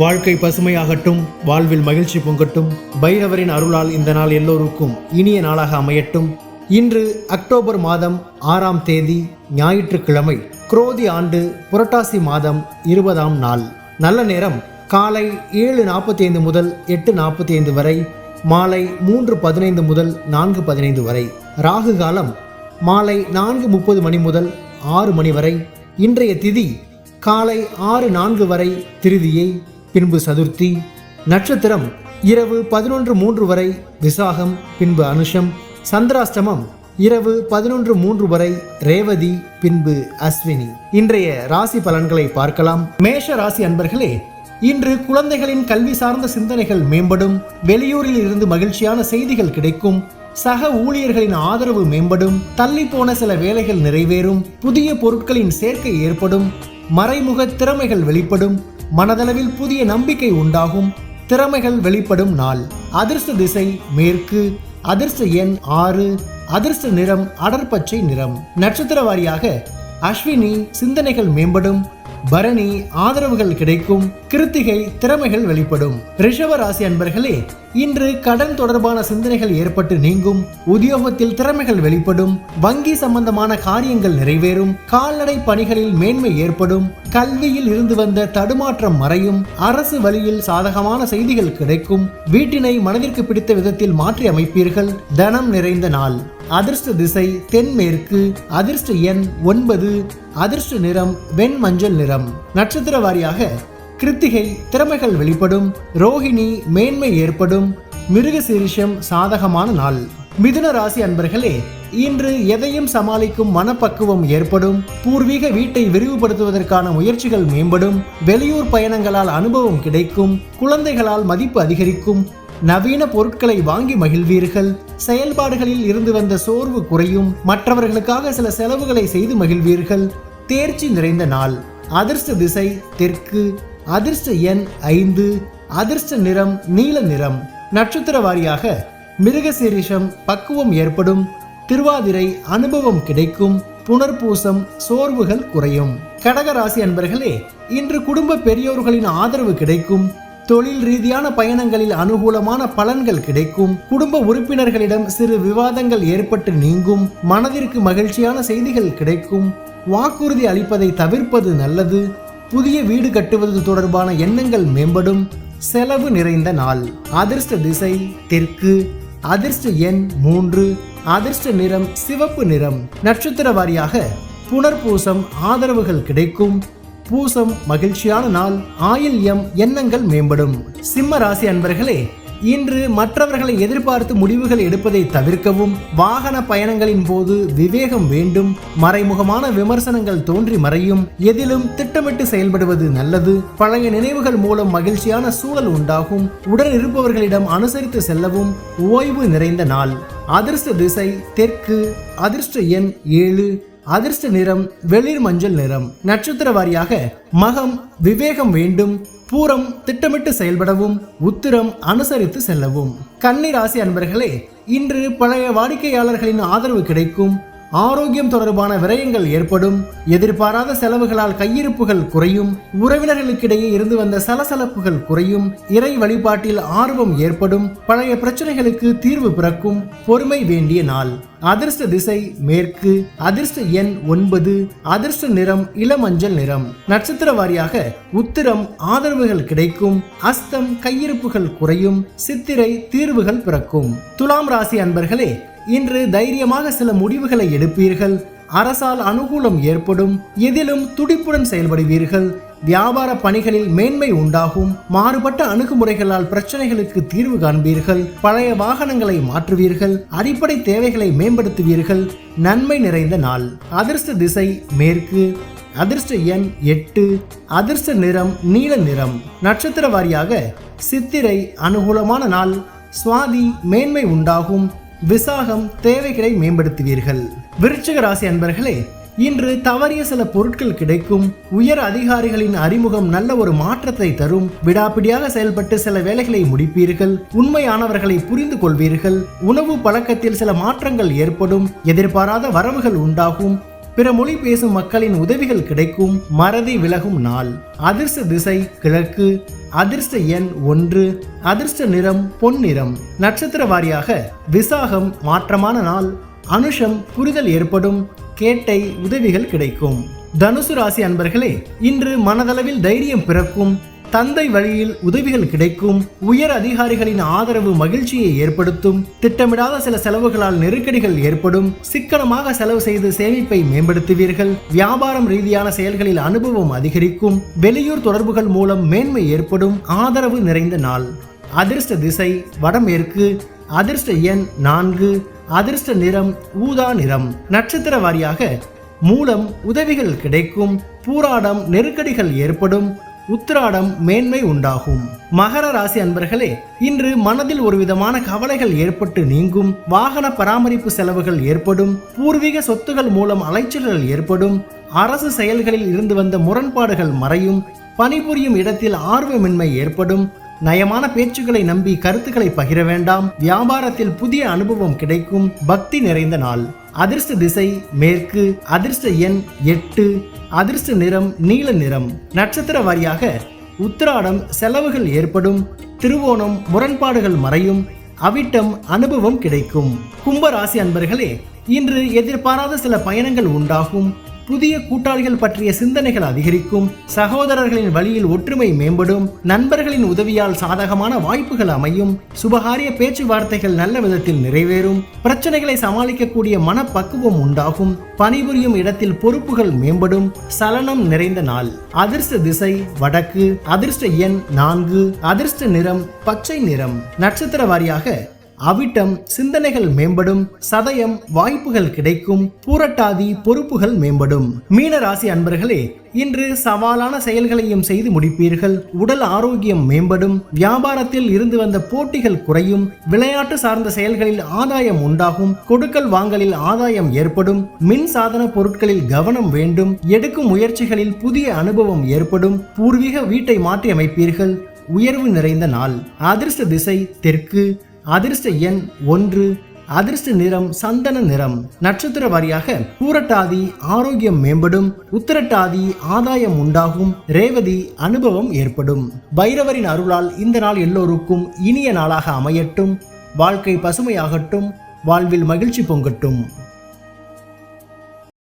வாழ்க்கை பசுமையாகட்டும் வாழ்வில் மகிழ்ச்சி பொங்கட்டும் பைரவரின் அருளால் இந்த நாள் எல்லோருக்கும் இனிய நாளாக அமையட்டும். இன்று அக்டோபர் மாதம் ஆறாம் தேதி ஞாயிற்றுக்கிழமை குரோதி ஆண்டு புரட்டாசி மாதம் இருபதாம் நாள். நல்ல நேரம் காலை ஏழு நாற்பத்தி ஐந்து முதல் எட்டு நாற்பத்தி ஐந்து வரை மாலை மூன்று பதினைந்து முதல் நான்கு பதினைந்து வரை. ராகு காலம் மாலை நான்கு முப்பது மணி முதல் ஆறு மணி வரை. இன்றைய திதி காலை ஆறு நான்கு வரை திருதியை பின்பு சதுர்த்தி நட்சத்திரம் இரவு பதினொன்று மூன்று வரை விசாகம் பின்பு அனுஷம் சந்திராஷ்டமம் இரவு பதினொன்று மூன்று வரை ரேவதி பின்பு அஸ்வினி. இன்றைய ராசி பலன்களை பார்க்கலாம். மேஷ ராசி அன்பர்களே இன்று குழந்தைகளின் கல்வி சார்ந்த சிந்தனைகள் மேம்படும் வெளியூரில் இருந்து மகிழ்ச்சியான செய்திகள் கிடைக்கும் சக ஊழியர்களின் ஆதரவு மேம்படும் தள்ளி போன சில வேலைகள் நிறைவேறும் புதிய பொருட்களின் சேர்க்கை ஏற்படும் மறைமுக திறமைகள் வெளிப்படும் மனதளவில் புதிய நம்பிக்கை உண்டாகும் திறமைகள் வெளிப்படும் நாள். அதிர்ஷ்ட திசை மேற்கு அதிர்ஷ்ட எண் ஆறு அதிர்ஷ்ட நிறம் அடர்பச்சை நிறம். நட்சத்திர வாரியாக அஸ்வினி சிந்தனைகள் மேம்படும் பரணி ஆதரவுகள் கிடைக்கும் கிருத்திகை திறமைகள் வெளிப்படும். ரிஷப ராசி அன்பர்களே இன்று கடன் தொடர்பான சிந்தனைகள் ஏற்பட்டு நீங்கும் உத்தியோகத்தில் திறமைகள் வெளிப்படும் வங்கி சம்பந்தமான காரியங்கள் நிறைவேறும் கால்நடை பணிகளில் மேன்மை ஏற்படும் கல்வியில் இருந்து வந்த தடுமாற்றம் மறையும் அரசு வழியில் சாதகமான செய்திகள் கிடைக்கும் வீட்டினை மனதிற்கு பிடித்த விதத்தில் மாற்றி அமைப்பீர்கள் தனம் நிறைந்த நாள். அதிர்ஷ்ட திசை தென்மேற்கு அதிர்ஷ்ட எண் ஒன்பது அதிர்ஷ்ட நிறம் வெண் மஞ்சள் நிறம். நட்சத்திர வாரியாக கிருத்திகை திறமைகள் வெளிப்படும் ரோஹிணி மேன்மை ஏற்படும் மிருகசீரிஷம் சாதகமான நாள். மிதுன ராசி அன்பர்களே இன்று எதையும் சமாளிக்கும் மனப்பக்குவம் ஏற்படும் பூர்வீக வீட்டை விரிவுபடுத்துவதற்கான முயற்சிகள் மேம்படும் வெளியூர் பயணங்களால் அனுபவம் கிடைக்கும் குழந்தைகளால் மதிப்பு அதிகரிக்கும் நவீன பொருட்களை வாங்கி மகிழ்வீர்கள். செயல்பாடுகளில் இருந்து வந்த சோர்வு குறையும். மற்றவர்களுக்காக சில செலவுகளை செய்து மகிழ்வீர்கள். தேர்ச்சி நிறைந்த நாள். அதிர்ஷ்ட திசை தெற்கு. அதிர்ஷ்ட எண் ஐந்து. அதிர்ஷ்ட நிறம் நீல நிறம். நட்சத்திர வாரியாக மிருகசீரிஷம் பக்குவம் ஏற்படும். திருவாதிரை அனுபவம் கிடைக்கும். புனர்பூசம் சோர்வுகள் குறையும். கடகராசி அன்பர்களே இன்று குடும்ப பெரியோர்களின் ஆதரவு கிடைக்கும். தொழில் ரீதியான பயணங்களில் அனுகூலமான பலன்கள் கிடைக்கும். குடும்ப உறுப்பினர்களிடம் சிறு விவாதங்கள் ஏற்பட்டு நீங்கும். மனதிற்கு மகிழ்ச்சியான செய்திகள் கிடைக்கும். வாக்குறுதி அளிப்பதை தவிர்ப்பது நல்லது. புதிய வீடு கட்டுவது தொடர்பான எண்ணங்கள் மேம்படும். செலவு நிறைந்த நாள். அதிர்ஷ்ட திசை தெற்கு. அதிர்ஷ்ட எண் மூன்று. அதிர்ஷ்ட நிறம் சிவப்பு நிறம். நட்சத்திர வாரியாக புனர்பூசம் ஆதரவுகள் கிடைக்கும். பூசம் மகிழ்ச்சியான நாள். ஆயில் எம் எண்ணங்கள் மேம்படும். சிம்ம ராசி அன்பர்களே இன்று மற்றவர்களை எதிர்பார்த்து முடிவுகள் எடுப்பதை தவிர்க்கவும் வாகன பயணங்களின் போது விவேகம் வேண்டும். மறைமுகமான விமர்சனங்கள் தோன்றி மறையும். எதிலும் திட்டமிட்டு செயல்படுவது நல்லது. பழைய நினைவுகள் மூலம் மகிழ்ச்சியான சூழல் உண்டாகும். உடன் இருப்பவர்களிடம் அனுசரித்து செல்லவும் ஓய்வு நிறைந்த நாள். அதிர்ஷ்ட திசை தெற்கு. அதிர்ஷ்ட எண் ஏழு. அதிர்ஷ்ட நிறம் வெளிர் மஞ்சள் நிறம். நட்சத்திர வாரியாக மகம் விவேகம் வேண்டும் பூரம் திட்டமிட்டு செயல்படவும் உத்திரம் அனுசரித்து செல்லவும். கன்னி ராசி அன்பர்களே இன்று பழைய வாடிக்கையாளர்களின் ஆதரவு கிடைக்கும். ஆரோக்கியம் தொடர்பான விரயங்கள் ஏற்படும். எதிர்பாராத செலவுகளால் கையிருப்புகள் குறையும். உறவினர்களுக்கிடையே இருந்து வந்த சலசலப்புகள் குறையும். இறை வழிபாட்டில் ஆர்வம் ஏற்படும். பழைய பிரச்சனைகளுக்கு தீர்வு பிறக்கும். பொறுமை வேண்டிய நாள். அதிர்ஷ்ட திசை மேற்கு. அதிர்ஷ்ட எண் ஒன்பது. அதிர்ஷ்ட நிறம் இளமஞ்சள் நிறம். நட்சத்திர வாரியாக உத்திரம் ஆதரவுகள் கிடைக்கும். அஸ்தம் கையிருப்புகள் குறையும். சித்திரை தீர்வுகள் பிறக்கும். துலாம் ராசி அன்பர்களே இன்று தைரியமாக சில முடிவுகளை எடுப்பீர்கள். அரசால் அனுகூலம் ஏற்படும். எதிலும் துடிப்புடன் செயல்படுவீர்கள். வியாபார பணிகளில் மேன்மை உண்டாகும். மாறுபட்ட அணுகுமுறைகளால் பிரச்சனைகளுக்கு தீர்வு காண்பீர்கள். பழைய வாகனங்களை மாற்றுவீர்கள். அடிப்படை தேவைகளை மேம்படுத்துவீர்கள். நன்மை நிறைந்த நாள். அதிர்ஷ்ட திசை மேற்கு. அதிர்ஷ்ட எண் எட்டு. அதிர்ஷ்ட நிறம் நீல நிறம். நட்சத்திர வாரியாக சித்திரை அனுகூலமான நாள். சுவாதி மேன்மை உண்டாகும். விசாகம் தேவைகளை மேம்படுத்துவீர்கள். விருச்சிக ராசி அன்பர்களே இன்று தவறிய சில பொருட்கள் கிடைக்கும். உயர் அதிகாரிகளின் அறிமுகம் நல்ல ஒரு மாற்றத்தை தரும். விடாப்பிடியாக செயல்பட்டு சில வேலைகளை முடிப்பீர்கள். உண்மையானவர்களை புரிந்து கொள்வீர்கள். உணவு பழக்கத்தில் சில மாற்றங்கள் ஏற்படும். எதிர்பாராத வரவுகள் உண்டாகும். பிற மொழி பேசும் மக்களின் உதவிகள் கிடைக்கும். மறதி விலகும் நாள். அதிர்ஷ்ட திசை கிழக்கு. அதிர்ஷ்ட எண் ஒன்று. அதிர்ஷ்ட நிறம் பொன்னிறம். நட்சத்திர வாரியாக விசாகம் மாற்றமான நாள். அனுஷம் புரிதல் ஏற்படும். கேட்டை உதவிகள் கிடைக்கும். தனுசு ராசி அன்பர்களே இன்று மனதளவில் தைரியம் பிறக்கும். தந்தை வழியில் உதவிகள் கிடைக்கும் உயர் அதிகாரிகளின் ஆதரவு மகிழ்ச்சியை ஏற்படுத்தும் திட்டமிடாத சில செலவுகளால் நெருக்கடிகள் ஏற்படும் சிக்கனமாக செலவு செய்து சேமிப்பை மேம்படுத்துவீர்கள் வியாபாரம் ரீதியான செயல்களில் அனுபவம் அதிகரிக்கும் வெளியூர் தொடர்புகள் மூலம் மேன்மை ஏற்படும் ஆதரவு நிறைந்த நாள். அதிர்ஷ்ட திசை வடமேற்கு அதிர்ஷ்ட எண் நான்கு அதிர்ஷ்ட நிறம் ஊதா நிறம். நட்சத்திர வாரியாக மூலம் உதவிகள் கிடைக்கும் பூராடம் நெருக்கடிகள் ஏற்படும் உத்திராடம் மேன்மை உண்டாகும். மகர ராசி அன்பர்களே இன்று மனதில் ஒரு விதமான கவலைகள் ஏற்பட்டு நீங்கும். வாகன பராமரிப்பு செலவுகள் ஏற்படும். பூர்வீக சொத்துகள் மூலம் அலைச்சல்கள் ஏற்படும். அரசு செயல்களில் இருந்து வந்த முரண்பாடுகள் மறையும். பணிபுரியும் இடத்தில் ஆர்வமின்மை ஏற்படும். நயமான பேச்சுக்களை நம்பி கருத்துக்களை பகிர வேண்டாம். வியாபாரத்தில் புதிய அனுபவம் கிடைக்கும். பக்தி நிறைந்த நாள். அதிர்ஷ்ட திசை மேற்கு அதிர்ஷ்ட எண் எட்டு அதிர்ஷ்ட நிறம் நீல நிறம். நட்சத்திர வாரியாக உத்திராடம் செலவுகள் ஏற்படும் திருவோணம் முரண்பாடுகள் மறையும் அவிட்டம் அனுபவம் கிடைக்கும். கும்ப ராசி அன்பர்களே இன்று எதிர்பாராத சில பயணங்கள் உண்டாகும். புதிய கூட்டாளிகள் பற்றிய சிந்தனைகள் அதிகரிக்கும் சகோதரர்களின் வழியில் ஒற்றுமை மேம்படும் நண்பர்களின் உதவியால் சாதகமான வாய்ப்புகள் அமையும் சுபகாரிய பேச்சுவார்த்தைகள் நல்ல விதத்தில் நிறைவேறும் பிரச்சனைகளை சமாளிக்கக்கூடிய மனப்பக்குவம் உண்டாகும் பணிபுரியும் இடத்தில் பொறுப்புகள் மேம்படும் சலனம் நிறைந்த நாள் அதிர்ஷ்ட திசை வடக்கு அதிர்ஷ்ட எண் நான்கு அதிர்ஷ்ட நிறம் பச்சை நிறம் நட்சத்திர வாரியாக அவிட்டம் சிந்தனைகள் மேம்படும் சதயம் வாய்ப்புகள் கிடைக்கும் பூரட்டாதி பொறுப்புகள் மேம்படும். மீன ராசி அன்பர்களே இன்று சவாலான செயல்களையும் செய்து முடிப்பீர்கள். உடல் ஆரோக்கியம் மேம்படும் வியாபாரத்தில் இருந்து வந்த போட்டிகள் குறையும் விளையாட்டு சார்ந்த செயல்களில் ஆதாயம் உண்டாகும் கொடுக்கல் வாங்கலில் ஆதாயம் ஏற்படும் மின் சாதன பொருட்களில் கவனம் வேண்டும் எடுக்கும் முயற்சிகளில் புதிய அனுபவம் ஏற்படும் பூர்வீக வீட்டை மாற்றி அமைப்பீர்கள் உயர்வு நிறைந்த நாள் அதிர்ஷ்ட திசை தெற்கு அதிர்ஷ்ட எண் ஒன்று அதிர்ஷ்ட நிறம் சந்தன நிறம். நட்சத்திர வாரியாக பூரட்டாதி ஆரோக்கியம் மேம்படும் உத்திரட்டாதி ஆதாயம் உண்டாகும் ரேவதி அனுபவம் ஏற்படும். பைரவரின் அருளால் இந்த நாள் எல்லோருக்கும் இனிய நாளாக அமையட்டும். வாழ்க்கை பசுமையாகட்டும் வாழ்வில் மகிழ்ச்சி பொங்கட்டும்.